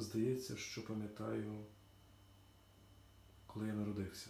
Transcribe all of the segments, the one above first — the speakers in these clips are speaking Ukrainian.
здається, що пам'ятаю, коли я народився.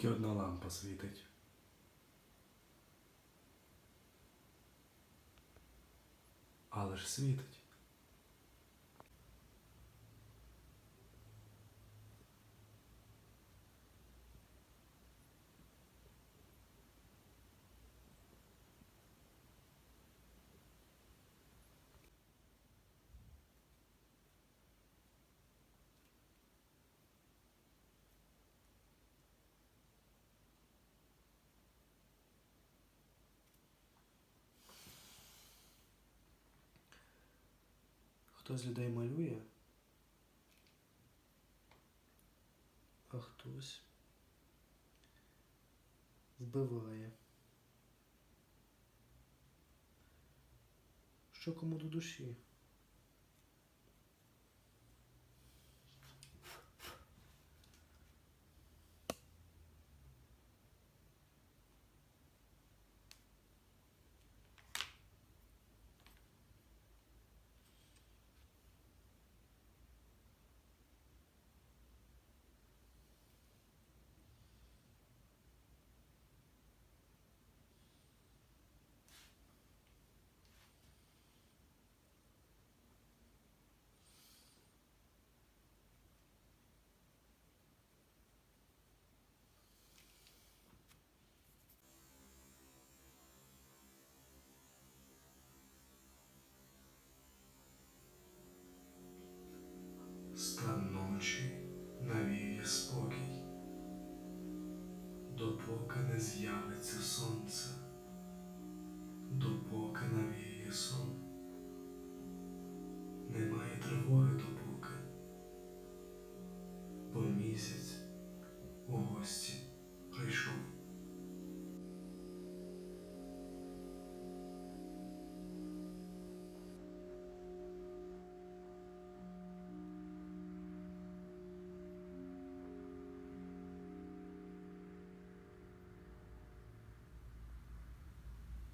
Тільки одна лампа світить. Але ж світить. Хтось з людей малює, а хтось вбиває. Що кому до душі? З'явиться сонце,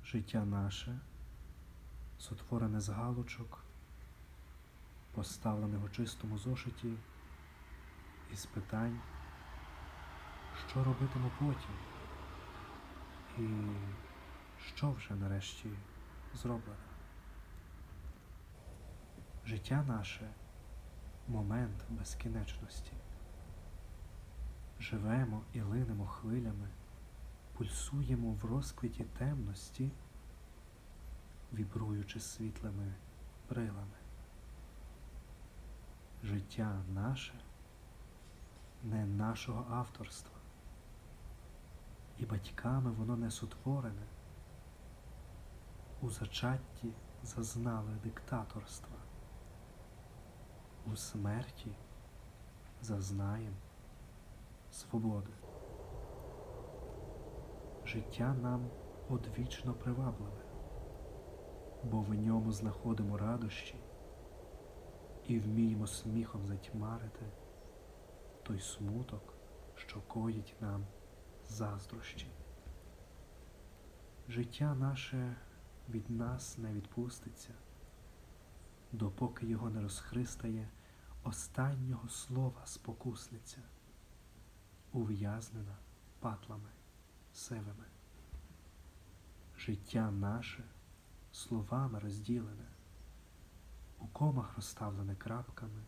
Життя наше, сотворене з галочок, поставлене у чистому зошиті, із питань, що робитиму потім, і що вже нарешті зроблено. Життя наше момент безкінечності. Живемо і линемо хвилями пульсуємо в розквіті темності, вібруючи світлими брилами. Життя наше не нашого авторства, і батьками воно не сотворене, у зачатті зазнали диктаторства, у смерті зазнаєм свободи життя нам одвічно привабливе, бо в ньому знаходимо радощі і вміємо сміхом затьмарити той смуток, що коїть нам заздрощі. Життя наше від нас не відпуститься, допоки його не розхристає останнього слова спокусниця, ув'язнена патлами сивими. Життя наше словами розділене, у комах розставлене крапками,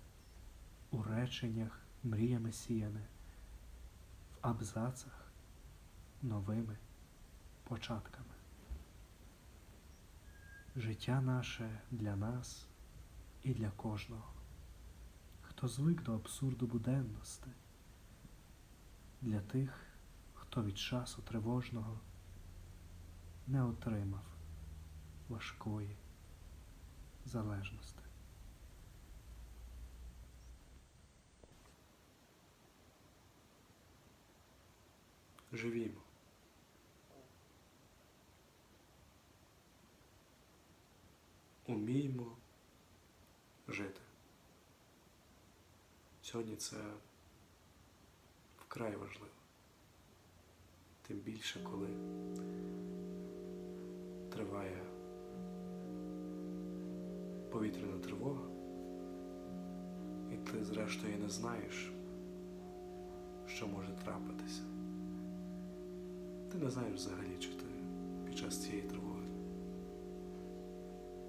у реченнях мріями сіяне, в абзацах новими початками. Життя наше для нас і для кожного, хто звик до абсурду буденності, для тих, хто від часу тривожного не отримав важкої залежності. Живімо. Уміємо жити. Сьогодні це вкрай важливо. Тим більше, коли триває повітряна тривога, і ти зрештою не знаєш, що може трапитися. Ти не знаєш взагалі, чи ти під час цієї тривоги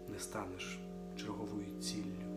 не станеш черговою ціллю